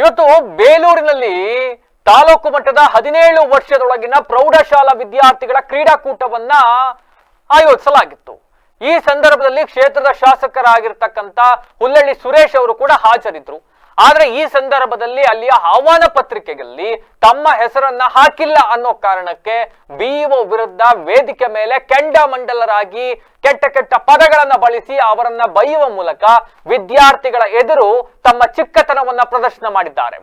ಇವತ್ತು ಬೇಲೂರಿನಲ್ಲಿ ತಾಲೂಕು ಮಟ್ಟದ ಹದಿನೇಳು ವರ್ಷದೊಳಗಿನ ಪ್ರೌಢಶಾಲಾ ವಿದ್ಯಾರ್ಥಿಗಳ ಕ್ರೀಡಾಕೂಟವನ್ನ ಆಯೋಜಿಸಲಾಗಿತ್ತು. ಈ ಸಂದರ್ಭದಲ್ಲಿ ಕ್ಷೇತ್ರದ ಶಾಸಕರಾಗಿರ್ತಕ್ಕಂಥ ಹುಲ್ಲಳ್ಳಿ ಸುರೇಶ್ ಅವರು ಕೂಡ ಹಾಜರಿದ್ರು. ಆದ್ರೆ ಈ ಸಂದರ್ಭದಲ್ಲಿ ಅಲ್ಲಿಯ ಆಹ್ವಾನ ಪತ್ರಿಕೆಯಲ್ಲಿ ತಮ್ಮ ಹೆಸರನ್ನ ಹಾಕಿಲ್ಲ ಅನ್ನೋ ಕಾರಣಕ್ಕೆ ಬಿಇಒ ವಿರುದ್ಧ ವೇದಿಕೆ ಮೇಲೆ ಕೆಂಡ ಮಂಡಲರಾಗಿ ಕೆಟ್ಟ ಕೆಟ್ಟ ಪದಗಳನ್ನ ಬಳಸಿ ಅವರನ್ನ ಬೈಯುವ ಮೂಲಕ ವಿದ್ಯಾರ್ಥಿಗಳ ಎದುರು ತಮ್ಮ ಚಿಕ್ಕತನವನ್ನ ಪ್ರದರ್ಶನ ಮಾಡಿದ್ದಾರೆ.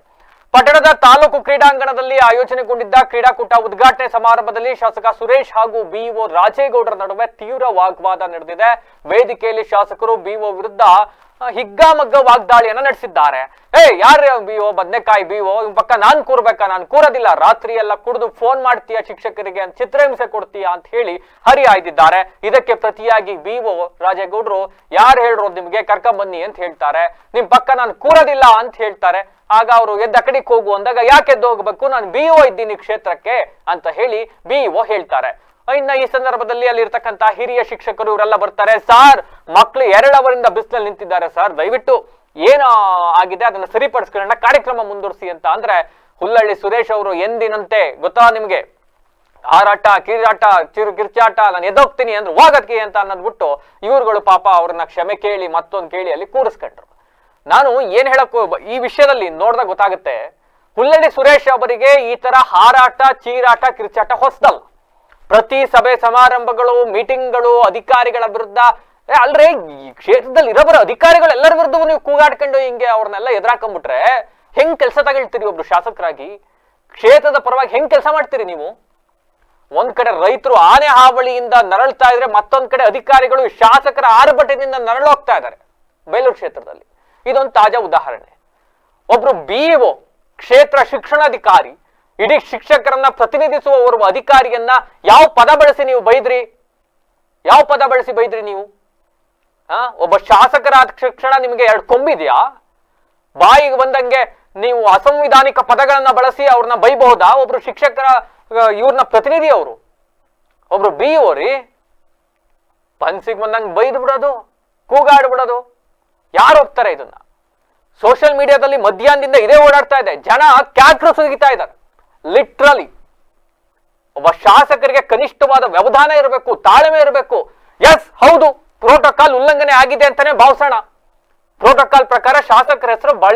ಪಟ್ಟಣದ ತಾಲೂಕು ಕ್ರೀಡಾಂಗಣದಲ್ಲಿ ಆಯೋಜನೆಗೊಂಡಿದ್ದ ಕ್ರೀಡಾಕೂಟ ಉದ್ಘಾಟನೆ ಸಮಾರಂಭದಲ್ಲಿ ಶಾಸಕ ಸುರೇಶ್ ಹಾಗೂ ಬಿಇಒ ರಾಜೇಗೌಡರ ನಡುವೆ ತೀವ್ರ ವಾಗ್ವಾದ ನಡೆದಿದೆ. ವೇದಿಕೆಯಲ್ಲಿ ಶಾಸಕರು ಬಿಇಒ ವಿರುದ್ಧ ಹಿಗ್ಗಾಮಗ್ಗ ವಾಗ್ದಾಳಿಯನ್ನ ನಡೆಸಿದ್ದಾರೆ. ಏ ಯಾರು ಬಿಒ ಬದ್ನೆಕಾಯಿ ಬಿಒ ಇವ್ ಪಕ್ಕ ನಾನ್ ಕೂರ್ಬೇಕಾ? ನಾನ್ ಕೂರೋದಿಲ್ಲ. ರಾತ್ರಿ ಎಲ್ಲ ಕುಡಿದು ಫೋನ್ ಮಾಡ್ತೀಯ ಶಿಕ್ಷಕರಿಗೆ ಅಂತ ಚಿತ್ರಹಿಂಸೆ ಕೊಡ್ತೀಯ ಅಂತ ಹೇಳಿ ಹರಿಹಾಯ್ದಿದ್ದಾರೆ. ಇದಕ್ಕೆ ಪ್ರತಿಯಾಗಿ ಬಿಒ ರಾಜೇಗೌಡರು ಯಾರು ಹೇಳ್ರು ನಿಮ್ಗೆ? ಕರ್ಕೊಂಬನ್ನಿ ಅಂತ ಹೇಳ್ತಾರೆ. ನಿಮ್ ಪಕ್ಕ ನಾನು ಕೂರೋದಿಲ್ಲ ಅಂತ ಹೇಳ್ತಾರೆ. ಆಗ ಅವರು ಎದ್ದ ಕಡೆಗೆ ಹೋಗು ಅಂದಾಗ ಯಾಕೆ ಎದ್ದು ಹೋಗ್ಬೇಕು? ನಾನು ಬಿಒ ಇದ್ದೀನಿ ಕ್ಷೇತ್ರಕ್ಕೆ ಅಂತ ಹೇಳಿ ಬಿಇಒ ಹೇಳ್ತಾರೆ. ಇನ್ನ ಈ ಸಂದರ್ಭದಲ್ಲಿ ಅಲ್ಲಿ ಇರ್ತಕ್ಕಂತ ಹಿರಿಯ ಶಿಕ್ಷಕರು ಇವರೆಲ್ಲ ಬರ್ತಾರೆ. ಸಾರ್ ಮಕ್ಕಳು ಎರಡವರಿಂದ ಬಿಸಿಲಲ್ಲಿ ನಿಂತಿದ್ದಾರೆ ಸರ್. ದಯವಿಟ್ಟು ಏನು ಆಗಿದೆ, ಅದನ್ನ ಸರಿಪಡಿಸ್ಕೊಳ್ಳೋಣ, ಕಾರ್ಯಕ್ರಮ ಮುಂದುವರಿಸಿ ಅಂತ. ಅಂದ್ರೆ ಹುಲ್ಲಳ್ಳಿ ಸುರೇಶ್ ಅವರು ಎಂದಿನಂತೆ, ಗೊತ್ತಾ ನಿಮ್ಗೆ? ಹಾರಾಟ ಕಿರಾಟ ಚಿರು, ಕಿರ್ಚಾಟ, ನಾನು ಎದೋಗ್ತೀನಿ ಅಂದ್ರೆ ಹೋಗಕ್ಕೆ ಅಂತ ಅನ್ನೋದ್ಬಿಟ್ಟು ಇವ್ರುಗಳು ಪಾಪ ಅವ್ರನ್ನ ಕ್ಷಮೆ ಕೇಳಿ ಮತ್ತೊಂದು ಕೇಳಿ ಅಲ್ಲಿ ಕೂರಿಸ್ಕೊಂಡ್ರು. ನಾನು ಏನ್ ಹೇಳಕ್ ಈ ವಿಷಯದಲ್ಲಿ ನೋಡಿದಾಗ ಗೊತ್ತಾಗುತ್ತೆ, ಹುಲ್ಲಳ್ಳಿ ಸುರೇಶ್ ಅವರಿಗೆ ಈ ತರ ಹಾರಾಟ, ಚೀರಾಟ, ಕಿರ್ಚಾಟ ಹೊಸದಲ್ಲ. ಪ್ರತಿ ಸಭೆ ಸಮಾರಂಭಗಳು ಮೀಟಿಂಗ್ಗಳು ಅಧಿಕಾರಿಗಳ ವಿರುದ್ಧ ಅಲ್ರಿ, ಈ ಕ್ಷೇತ್ರದಲ್ಲಿ ಇರೋಬರೋ ಅಧಿಕಾರಿಗಳು ಎಲ್ಲರ ವಿರುದ್ಧ ನೀವು ಕೂಗಾಡ್ಕೊಂಡು ಹಿಂಗೆ ಅವ್ರನ್ನೆಲ್ಲ ಎದುರಾಕೊಂಡ್ಬಿಟ್ರೆ ಹೆಂಗ್ ಕೆಲಸ ತಗೊಳ್ತೀರಿ ಒಬ್ರು ಶಾಸಕರಾಗಿ? ಕ್ಷೇತ್ರದ ಪರವಾಗಿ ಹೆಂಗ್ ಕೆಲಸ ಮಾಡ್ತೀರಿ ನೀವು? ಒಂದ್ ಕಡೆ ರೈತರು ಆನೆ ಹಾವಳಿಯಿಂದ ನರಳ್ತಾ ಇದ್ರೆ ಮತ್ತೊಂದ್ ಕಡೆ ಅಧಿಕಾರಿಗಳು ಶಾಸಕರ ಆರ್ಭಟದಿಂದ ನರಳೋಗ್ತಾ ಇದ್ದಾರೆ ಬೇಲೂರು ಕ್ಷೇತ್ರದಲ್ಲಿ. ಇದೊಂದು ತಾಜಾ ಉದಾಹರಣೆ. ಒಬ್ರು ಬಿಇಒ ಕ್ಷೇತ್ರ ಶಿಕ್ಷಣಾಧಿಕಾರಿ, ಇಡೀ ಶಿಕ್ಷಕರನ್ನ ಪ್ರತಿನಿಧಿಸುವ ಅಧಿಕಾರಿಯನ್ನ ಯಾವ ಪದ ಬಳಸಿ ನೀವು ಬೈದ್ರಿ? ಯಾವ ಪದ ಬಳಸಿ ಬೈದ್ರಿ ನೀವು? ಒಬ್ಬ ಶಾಸಕರಾದ ಶಿಕ್ಷಣ ನಿಮಗೆ ಎರಡು ಕೊಂಬಿದ್ಯಾ? ಬಾಯಿಗೆ ಬಂದಂಗೆ ನೀವು ಅಸಂವಿಧಾನಿಕ ಪದಗಳನ್ನ ಬಳಸಿ ಅವ್ರನ್ನ ಬೈಬಹುದಾ? ಒಬ್ರು ಶಿಕ್ಷಕರ ಇವ್ರನ್ನ ಪ್ರತಿನಿಧಿ ಅವರು? ಒಬ್ರು ಬಿ ಓರಿ ಪನ್ಸಿಗೆ ಬಂದಂಗೆ ಬೈದು ಬಿಡೋದು ಕೂಗಾಡ್ಬಿಡೋದು ಯಾರು ಹೋಗ್ತಾರೆ ಇದನ್ನ? ಸೋಷಿಯಲ್ ಮೀಡಿಯಾದಲ್ಲಿ ಮಧ್ಯಾಹ್ನದಿಂದ ಇದೇ ಓಡಾಡ್ತಾ ಇದೆ. ಜನ ಕ್ಯಾಕ್ರು ಸುಗಿತಾ ಇದ್ದಾರೆ. ಲಿಟ್ರಲಿ. ಒಬ್ಬ ಶಾಸಕರಿಗೆ ಕನಿಷ್ಠವಾದ ವ್ಯವಧಾನ ಇರಬೇಕು, ತಾಳ್ಮೆ ಇರಬೇಕು. ಎಸ್, ಹೌದು. ಪ್ರೋಟೋಕಾಲ್ ಉಲ್ಲಂಘನೆ ಆಗಿದೆ ಅಂತಾನೆ ಭಾವಿಸೋಣ. ಪ್ರೋಟೋಕಾಲ್ ಪ್ರಕಾರ ಶಾಸಕರ ಹೆಸರು ಬಳ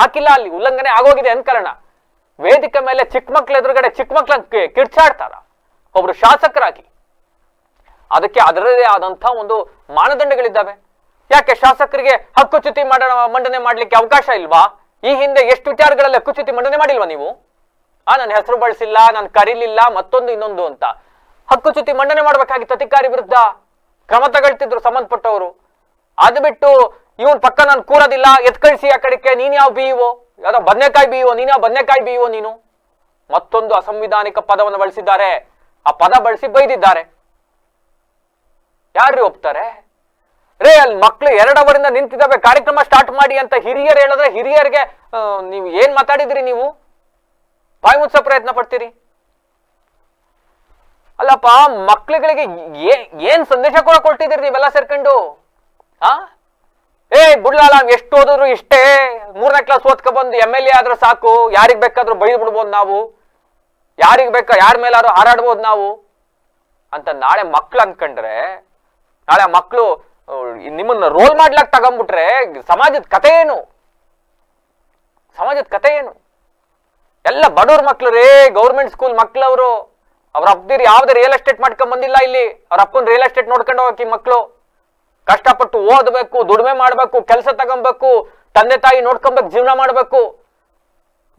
ಹಾಕಿಲ್ಲ ಅಲ್ಲಿ, ಉಲ್ಲಂಘನೆ ಆಗೋಗಿದೆ ಅನ್ಕೊಳ್ಳೋಣ ವೇದಿಕೆ ಮೇಲೆ ಚಿಕ್ಕ ಮಕ್ಳ ಎದುರುಗಡೆ ಚಿಕ್ಕ ಮಕ್ಳ ಕಿರ್ಚಾಡ್ತಾರ ಒಬ್ರು ಶಾಸಕರಾಗಿ. ಅದಕ್ಕೆ ಅದರದೇ ಆದಂತಹ ಒಂದು ಮಾನದಂಡಗಳಿದ್ದಾವೆ. ಯಾಕೆ ಶಾಸಕರಿಗೆ ಹಕ್ಕುಚ್ಯುತಿ ಮಾಡ, ಮಂಡನೆ ಮಾಡ್ಲಿಕ್ಕೆ ಅವಕಾಶ ಇಲ್ವಾ? ಈ ಹಿಂದೆ ಎಷ್ಟು ವಿಚಾರಗಳಲ್ಲಿ ಹಕ್ಕುಚ್ಯುತಿ ಮಂಡನೆ ಮಾಡಿಲ್ವಾ ನೀವು? ಆ, ನನ್ನ ಹೆಸರು ಬಳಸಿಲ್ಲ, ನಾನು ಕರೀಲಿಲ್ಲ, ಮತ್ತೊಂದು ಇನ್ನೊಂದು ಅಂತ. ಹಕ್ಕುಚ್ಯುತಿ ಮಂಡನೆ ಮಾಡ್ಬೇಕಾಗಿತ್ತು ಅಧಿಕಾರಿ ವಿರುದ್ಧ. ಕ್ರಮ ತಗೊಳ್ತಿದ್ರು ಸಂಬಂಧಪಟ್ಟವರು. ಅದು ಬಿಟ್ಟು ಇವನ್ ಪಕ್ಕ ನಾನು ಕೂರೋದಿಲ್ಲ, ಎತ್ಕಳಿಸಿ ಆ ಕಡೆಗೆ ನೀನ್ ಯಾವ ಬಿಇಒ ಯಾವ್ದೋ ಬದನೆಕಾಯಿ ಬಿಇಒ ನೀನ್ ಯಾವ ಬದನೆಕಾಯಿ ಬಿಇಒ ನೀನು? ಮತ್ತೊಂದು ಅಸಂವಿಧಾನಿಕ ಪದವನ್ನು ಬಳಸಿದ್ದಾರೆ. ಆ ಪದ ಬಳಸಿ ಬೈದಿದ್ದಾರೆ. ಯಾರ್ರಿ ಒಪ್ತಾರೆ? ರೇ, ಅಲ್ಲಿ ಮಕ್ಳು ಎರಡವರಿಂದ ನಿಂತಿದ್ದಾವೆ, ಕಾರ್ಯಕ್ರಮ ಸ್ಟಾರ್ಟ್ ಮಾಡಿ ಅಂತ ಹಿರಿಯರು ಹೇಳಿದ್ರೆ ಹಿರಿಯರಿಗೆ ನೀವು ಏನ್ ಮಾತಾಡಿದ್ರಿ ನೀವು? ಬಾಯಿ ಮುಚ್ಚೋ ಪ್ರಯತ್ನ ಪಡ್ತೀರಿ. ಅಲ್ಲಪ್ಪ, ಮಕ್ಳುಗಳಿಗೆ ಏನ್ ಸಂದೇಶ ಕೂಡ ಕೊಟ್ಟಿದ್ದೀರಿ ನೀವೆಲ್ಲ ಸೇರ್ಕೊಂಡು? ಆ? ಏ ಬಿಡ್ಲಲ್ಲ ಎಷ್ಟು ಓದಿದ್ರು ಇಷ್ಟೇ. ಮೂರನೇ ಕ್ಲಾಸ್ ಓದ್ಕೊ ಬಂದು ಎಂ ಎಲ್ ಎ ಆದ್ರೆ ಸಾಕು. ಯಾರಿಗ್ ಬೇಕಾದ್ರೂ ಬೈದು ಬಿಡ್ಬೋದು ನಾವು. ಯಾರಿಗ್ ಬೇಕಾ, ಯಾರ ಮೇಲಾದ್ರೂ ಹಾರಾಡ್ಬೋದು ನಾವು. ಅಂತ ನಾಳೆ ಮಕ್ಳು ಅನ್ಕಂಡ್ರೆ, ನಾಳೆ ಮಕ್ಕಳು ನಿಮ್ಮನ್ನ ರೋಲ್ ಮಾಡ್ಲಾಕ್ ತಗೊಂಡ್ಬಿಟ್ರೆ ಸಮಾಜದ ಕತೆ ಏನು? ಸಮಾಜದ ಕತೆ ಏನು? ಎಲ್ಲ ಬಡವ್ರ ಮಕ್ಳು ರೇ ಗೌರ್ಮೆಂಟ್ ಸ್ಕೂಲ್ ಮಕ್ಳವರು. ಅವ್ರ ಅಪ್ಪದಿರು ಯಾವ್ದು ರಿಯಲ್ ಎಸ್ಟೇಟ್ ಮಾಡ್ಕೊಂಡ್ ಬಂದಿಲ್ಲ ಇಲ್ಲಿ. ಅವ್ರ ಅಪ್ಪನ ರಿಯಲ್ ಎಸ್ಟೇಟ್ ನೋಡ್ಕೊಂಡು ಹೋಗಿ ಮಕ್ಕಳು ಕಷ್ಟಪಟ್ಟು ಓದಬೇಕು, ದುಡಿಮೆ ಮಾಡ್ಬೇಕು, ಕೆಲಸ ತಗೊಬೇಕು, ತಂದೆ ತಾಯಿ ನೋಡ್ಕೊಬೇಕು ಜೀವನ ಮಾಡ್ಬೇಕು.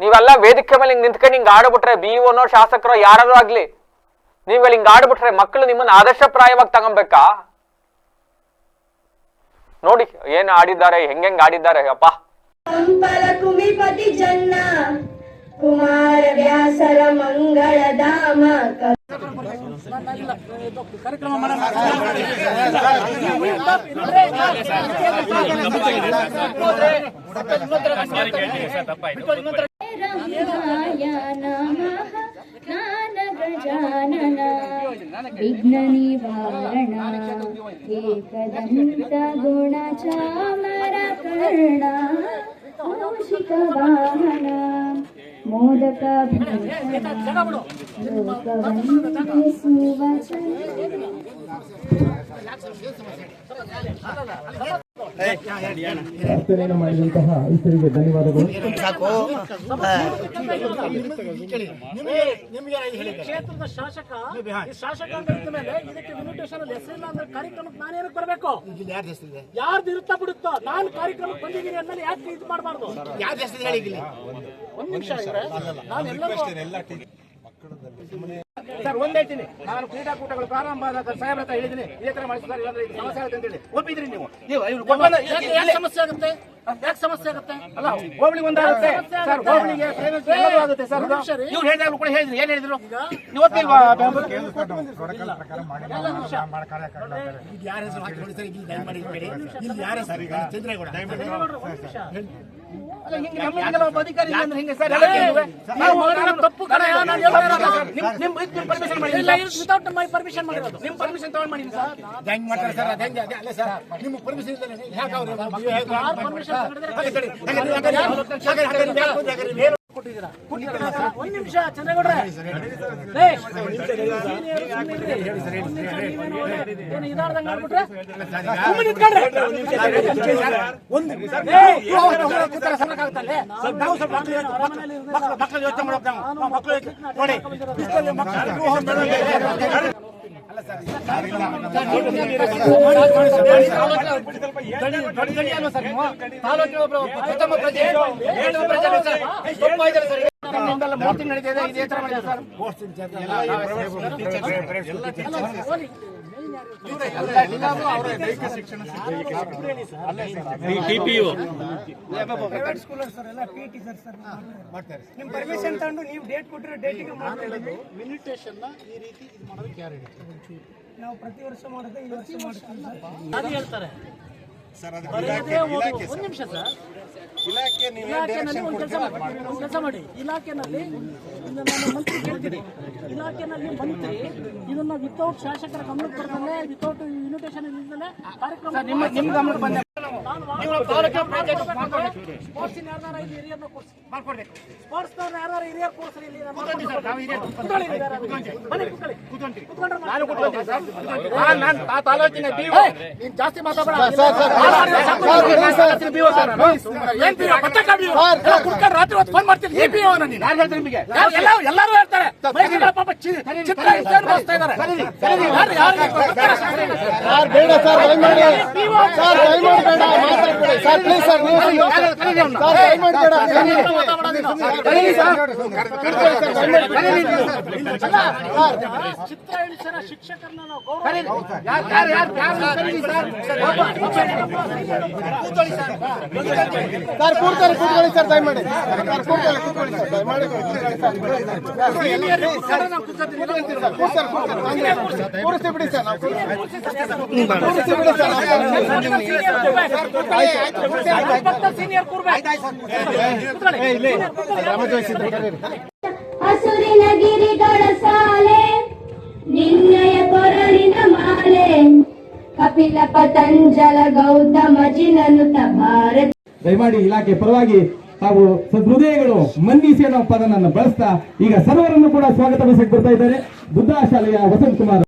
ನೀವೆಲ್ಲ ವೇದಿಕೆ ಮೇಲೆ ಹಿಂಗ್ ನಿಂತ್ಕೊಂಡು ಹಿಂಗ್ ಆಡ್ಬಿಟ್ರೆ ಬಿ ಓನೋ ಶಾಸಕರೋ ಯಾರಾದ್ರೂ ಆಗ್ಲಿ. ನೀವೆಲ್ಲ ಹಿಂಗ್ ಆಡ್ಬಿಟ್ರೆ ಮಕ್ಕಳು ನಿಮ್ಮನ್ನ ಆದರ್ಶಪ್ರಾಯವಾಗಿ ತಗೊಬೇಕಾ? ನೋಡಿ, ಏನ್ ಆಡಿದ್ದಾರೆ ಹೆಂಗೆಂಗ್ ಆಡಿದ್ದಾರೆ, ಅಪ್ಪ. సర మంగళధామ విఘ్న నివారణ ఏకదంత గుణ చామర కర్ణ కౌశిక వాహన. ಮೋದಕ ಮಾಡಿದಂತಹ ಈಶ್ವರಿಗೆ ಧನ್ಯವಾದಗಳು ಕ್ಷೇತ್ರದ ಶಾಸಕ ಶಾಸಕ ಇದಕ್ಕೆ ಹೆಸರಿಲ್ಲ ಅಂದ್ರೆ ಕಾರ್ಯಕ್ರಮಕ್ಕೆ ನಾನು ಏನಕ್ಕೆ ಬರಬೇಕು ಯಾರ್ದು ಇರುತ್ತಾ ಬಿಡುತ್ತೋ ನಾನು ಕಾರ್ಯಕ್ರಮಕ್ಕೆ ಬಂದಿದ್ದೀನಿ ಅಂದ್ಮೇಲೆ ಯಾಕೆ ಇದು ಮಾಡಬಾರ್ದು ಒಂದ್ ನಿಮಿಷ ಇವ್ರೆ. ನಾನು ಎಲ್ಲರಿಗೂ ಸರ್ ಒಂದ್ ಹೇಳ್ತೀನಿ. ನಾನು ಕ್ರೀಡಾಕೂಟಗಳು ಪ್ರಾರಂಭ ಆದಾಗ ಸಾಹೇಬ್ರ ಹತ್ರ ಹೇಳಿದ್ದೀನಿ. ಇದೇ ತರ ಮಾಡಿ ಸರ್ ಇಲ್ಲಾಂದ್ರೆ ಇದು ಸಮಸ್ಯೆ ಆಗುತ್ತೆ ಅಂತ ಹೇಳಿ ಒಪ್ಪಿದ್ರಿ ನೀವು. ನೀವು ಯಾಕೆ ಯಾಕೆ ಸಮಸ್ಯೆ ಆಗುತ್ತೆ? ಯಾಕೆ ಸಮಸ್ಯೆ ಆಗುತ್ತೆ? ಅಲ್ಲ ಹೋಬಳಿ ಒಂದಾಗುತ್ತೆ ಸರ್ ಹೋಬಳಿಗೆ ಆಗುತ್ತೆ ಸರ್ ಇವ್ರು ಹೇಳಿದಾಗಲೂ ಕೂಡ ಹೇಳಿದ್ರಿ. ಏನ್ ಹೇಳಿದ್ರು? ನೀವು ಒಪ್ಪಿಲ್ವಾ? ನಿಮಿಷ. ಯಾರ ಹೆಸರು ಹಾಕಿ ಸರ್? ಇಲ್ಲಿ ದಯಮಾಡಿ. ಇಲ್ಲಿ ಯಾರ ಹೆಸರು? ಚಂದ್ರೇಗೌಡ. ತಪ್ಪು ವಿತೌಟ್ ಮೈ ಪರ್ಮಿಷನ್ ಮಾಡಿರೋದು ನಿಮ್ ಪರ್ಮಿಷನ್ ತಗೊಂಡ್ ಮಾಡಿ ಸರ್ ಹೆಂಗ್ ಮಾಡ್ತಾರೆ ಸರ್ ಅದ್ ಹೆಂಗೆ ಅದೇ ಅಲ್ಲ ಸರ್ ನಿಮ್ಮ ಪರ್ಮಿಷನ್ ಅವರು ಪರ್ಮಿಷನ್ ಕೊಟ್ಟಿದ್ದೀರಾ? ಒಂದ್ ನಿಮಿಷ ಚಂದ್ರೇಗೌಡ್ರೆ. ಇದಾರ್ದಂಗ್ ಮಾಡ್ಬಿಟ್ರೆ ಮಕ್ಕಳು ಯೋಚನೆ ಮಾಡೋದು ನೋಡಿ ಮೂರ್ತಿ ನಡೀತಿದೆ ಇದೇ ತರ ಮಾಡಿದೆ ಸರ್ ನಿಮ್ ಪರ್ಮಿಷನ್ ತಗೊಂಡು ನೀವು ಡೇಟ್ ಕೊಟ್ಟರೆ ಡೇಟಿಗೆ ಮಾಡ್ತೀವಿ ಮಿನಿಟೇಷನ್ ಈ ರೀತಿ ಇದು ಮಾಡೋದಕ್ಕೆ ಯಾರು ನಾವು ಪ್ರತಿ ವರ್ಷ ಮಾಡೋದು ಈ ವರ್ಷ ಮಾಡ್ತೀವಿ ಸರ್ ಅದು ಹೇಳ್ತಾರೆ ಬರೆಯದೇ ಓದು. ಒಂದ್ ನಿಮಿಷ ಸರ್ ಇಲಾಖೆನಲ್ಲಿ ನೀವು ಕೆಲಸ ಮಾಡಿ ಇಲಾಖೆನಲ್ಲಿ ಇದನ್ನ ನಾನು ಮಂತ್ರಿ ಕೇಳ್ತೀನಿ ಇಲಾಖೆನಲ್ಲಿ ಮಂತ್ರಿ ಇದನ್ನ ವಿತೌಟ್ ಶಾಸಕರ ಗಮನಕ್ಕೆ ಬರ್ದಲೆ ವಿತೌಟ್ ಇನ್ವಿಟೇಷನ್ ಇಲ್ಲದಲೆ ಕಾರ್ಯಕ್ರಮ ಯಾರು ಹಿರಿಯರನ್ನ ಕೂರಿಸಿ ಮಾಡ್ಕೊಡ್ಬೇಕು ಯಾರು ಹಿರಿಯರ್ ಇಲ್ಲಿ ಜಾಸ್ತಿ ಮಾತಾಡ್ಬೇಡ. ರಾತ್ರಿ ಹೊತ್ತು ಫೋನ್ ಮಾಡ್ತೀನಿ ಈ ಹೇಳ್ತೀನಿ ನಿಮಗೆ. ಯಾರು- ಎಲ್ಲ- ಎಲ್ಲರೂ ಹೇಳ್ತಾರೆ. ಪಾಪ ಚಿತ್ರ ಇಷ್ಟೇನು ಬಳಸ್ತಾ ಇದ್ದಾರೆ. ಯಾರು-. ಸರ್ ಬೇಡ ಸರ್ ದಯಮಾಡಿ. ಸರ್ ದಯಮಾಡಿ ಬೇಡ. ಸರ್ ಪ್ಲೀಸ್ ಸರ್ ನೀವು ಸರ್ ದಯಮಾಡಿ ಬೇಡ ಕರೀರಿ ಸರ್ ಚಿತ್ರ ಇಳಿಸಿದ ಶಿಕ್ಷಕರನ್ನ ನಾವು ಗೌರವ ಯಾರು ಯಾರು ಯಾರು ಯಾರು ಕರೀರಿ ಸರ್ ಸರ್ ಕೂರ್ತಾರೆ ಕೂತ್ಕೊಳ್ಳಿ ಸರ್ ದಯಮಾಡಿ ಸರ್ ಕೂರ್ತಾರೆ ಕೂತ್ಕೊಳ್ಳಿ ಸರ್ ದಯಮಾಡಿ ಸರ್ ಕೂರ್ತಾರೆ ಕೂರ್ತಾರೆ ಕೂರಿಸಿ ಬಿಡಿ ಸರ್ ನಾವು ಕೂರಿಸಿ ಬಿಡಿ ಸರ್ ಹಸುರಿನ ಗಿರಿಗಳ ಸಾಲೆ ನಿನ್ನಯ ಕೊರಳಿನ ಮಾಲೆ. ಕಪಿಲ ಪತಂಜಲ ಗೌತಮ ಜಿನನುತ ಭಾರತ ದಯಮಾಡಿ ಇಲಾಖೆ ಪರವಾಗಿ ತಾವು ಸದೃದಯಗಳು ಮನ್ನಿಸಿ ಅನ್ನೋ ಪದನನ್ನು ಬಳಸ್ತಾ ಈಗ ಸರ್ವರನ್ನು ಕೂಡ ಸ್ವಾಗತ ಬಯಸಕ್ಕೆ ಬರ್ತಾ ಇದ್ದಾರೆ. ಬುದ್ಧಾಶಾಲೆಯ ವಸಂತ್ ಕುಮಾರ್